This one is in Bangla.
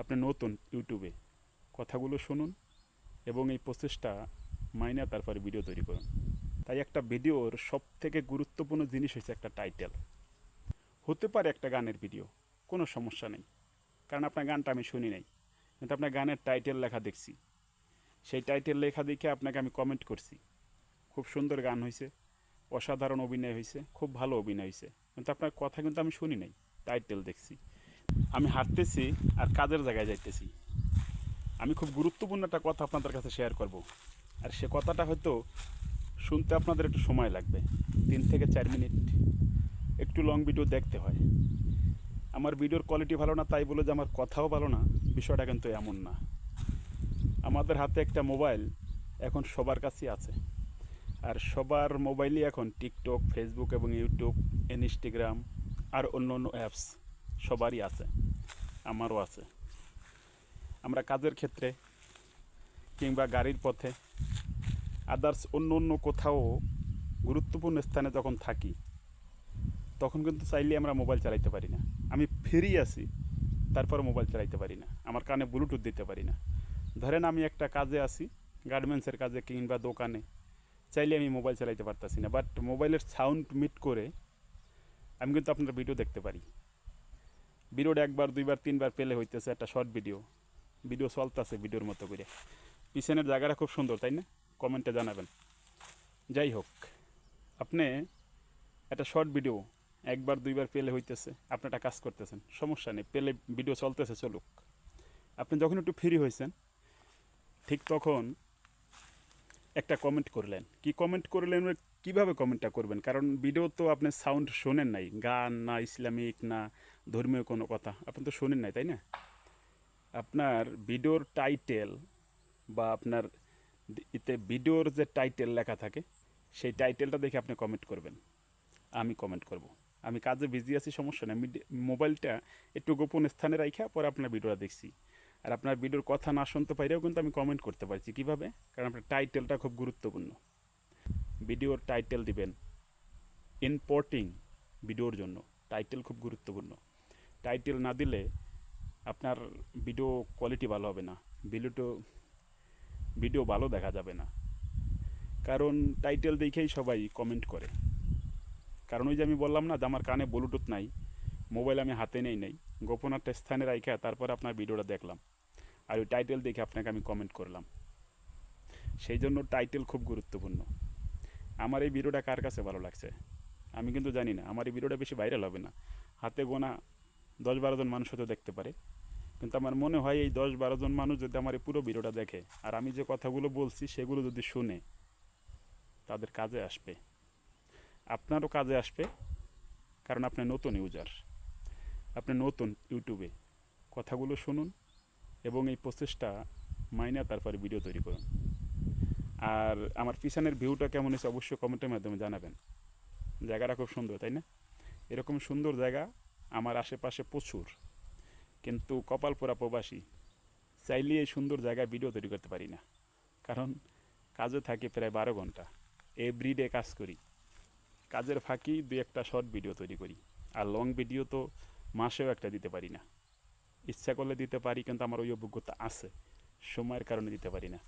আপনি নতুন ইউটিউবে কথাগুলো শুনুন এবং এই প্রসেসটা মাইনা তারপরে ভিডিও তৈরি করুন। তাই একটা ভিডিওর সব থেকে গুরুত্বপূর্ণ জিনিস হচ্ছে একটা টাইটেল হতে পারে একটা গানের ভিডিও কোনো সমস্যা নেই। কারণ আপনার গানটা আমি শুনি নাই, কিন্তু আপনার গানের টাইটেল লেখা দেখছি। সেই টাইটেল লেখা দেখে আপনাকে আমি কমেন্ট করছি। খুব সুন্দর গান হয়েছে অসাধারণ অভিনয় হয়েছে খুব ভালো অভিনয় হয়েছে কিন্তু আপনার কথা কিন্তু আমি শুনি নাই টাইটেল দেখছি। আমি হাঁটতেছি আর কাজের জায়গায় যাইতেছি। আমি খুব গুরুত্বপূর্ণ একটা কথা আপনাদের কাছে শেয়ার করব। আর সে কথাটা হয়তো শুনতে আপনাদের একটু সময় লাগবে। তিন থেকে চার মিনিট একটু লং ভিডিও দেখতে হয়। আমার ভিডিওর কোয়ালিটি ভালো না, তাই বলে যে আমার কথাও ভালো না, বিষয়টা কিন্তু এমন না। আমাদের হাতে একটা মোবাইল এখন সবার কাছেই আছে। আর সবার মোবাইলই এখন টিকটক ফেসবুক এবং ইউটিউব ইনস্টাগ্রাম আর অন্য অন্য অ্যাপস সবারই আছে, আমারও আছে। আমরা কাজের ক্ষেত্রে কিংবা গাড়ির পথে আদার্স অন্য অন্য কোথাও গুরুত্বপূর্ণ স্থানে যখন থাকি, তখন কিন্তু চাইলে আমরা মোবাইল চালাইতে পারি না। আমি ফ্রি আছি, তারপর মোবাইল চালাইতে পারি না। আমার কানে ব্লুটুথ দিতে পারি না। ধরেন আমি একটা কাজে আছি গার্মেন্টসের কাজে কিংবা দোকানে, চাইলে আমি মোবাইল চালাইতে পারতাছি না। বাট মোবাইলের সাউন্ড মিট করে আমি কিন্তু আপনার ভিডিও দেখতে পারি। ভিডিওটা একবার, দুইবার, তিনবার পেলে হইতেছে একটা শর্ট ভিডিও ভিডিও চলতেছে ভিডিওর মতো করে। পিছনের জায়গাটা খুব সুন্দর, তাই না? কমেন্টে জানাবেন। যাই হোক, আপনি একটা শর্ট ভিডিও একবার, দুইবার পেলে হইতেছে, আপনি একটা কাজ করতেছেন। সমস্যা নেই, পেলে ভিডিও চলতেছে, চলুক। আপনি যখন একটু ফ্রি হয়েছেন ঠিক তখন একটা কমেন্ট করলেন। কি কমেন্ট করলেন কীভাবে কমেন্টটা করবেন? কারণ ভিডিও তো আপনি সাউন্ড শোনেন নাই। গান না, ইসলামিক না ধর্মীয় কোনো কথা। আপনি তো শোনেন নাই, তাই না? আপনার ভিডিওর টাইটেল বা আপনার এতে ভিডিওর যে টাইটেল লেখা থাকে, সেই টাইটেলটা দেখে আপনি কমেন্ট করবেন। আমি কমেন্ট করব। আমি কাজে বিজি আছি, সমস্যা নেই। মোবাইলটা একটু গোপন স্থানে রাখা পরে আপনার ভিডিওটা দেখছি। আর আপনার ভিডিওর কথা না শুনতে পাইলেও কিন্তু আমি কমেন্ট করতে পারছি। কীভাবে? কারণ আপনার টাইটেলটা খুব গুরুত্বপূর্ণ। ভিডিওর টাইটেল দিবেন। ইম্পোর্টিং ভিডিওর জন্য। টাইটেল খুব গুরুত্বপূর্ণ। টাইটেল না দিলে আপনার ভিডিও কোয়ালিটি ভালো হবে না। ভিডিওটো ভিডিও ভালো দেখা যাবে না। কারণ টাইটেল দেখেই সবাই কমেন্ট করে। কারণ ওই যে আমি বললাম না যে আমার কানে ব্লুটুথ নাই মোবাইল আমি হাতে নেই নাই, গোপন একটা স্থানে রাখা তারপর আপনার ভিডিওটা দেখলাম। আর ওই টাইটেল দেখে আপনাকে আমি কমেন্ট করলাম। সেই জন্য টাইটেল খুব গুরুত্বপূর্ণ। আমার এই ভিডিওটা কার কাছে ভালো লাগছে? আমি কিন্তু জানি না। আমার এই ভিডিওটা বেশি ভাইরাল হবে না। হাতে গোনা দশ বারো জন মানুষ হয়তো দেখতে পারে। কিন্তু আমার মনে হয় এই দশ বারো জন মানুষ যদি আমার এই পুরো ভিডিওটা দেখে, আর আমি যে কথাগুলো বলছি সেগুলো যদি শুনে, তাদের কাজে আসবে। আপনারও কাজে আসবে, কারণ আপনি নতুন ইউজার। আপনি নতুন ইউটিউবে কথাগুলো শুনুন এবং এই প্রসেসটা মাইনে তারপরে ভিডিও তৈরি করুন। আর আমার পিছনের ভিউটা কেমন হয়েছে অবশ্যই কমেন্টের মাধ্যমে জানাবেন। জায়গাটা খুব সুন্দর, তাই না? এরকম সুন্দর জায়গা আমার আশেপাশে প্রচুর। কিন্তু কপাল পোড়া প্রবাসী চাইলে এই সুন্দর জায়গায় ভিডিও তৈরি করতে পারি না। কারণ কাজে থাকি প্রায় বারো ঘণ্টা। এভরিডে কাজ করি। কাজের ফাঁকি দুই একটা শর্ট ভিডিও তৈরি করি। আর লং ভিডিও তো মাসেও একটা দিতে পারি না। ইচ্ছা করলে দিতে পারি, কিন্তু আমার ওই অভিজ্ঞতা আছে। সময়ের কারণে দিতে পারি না।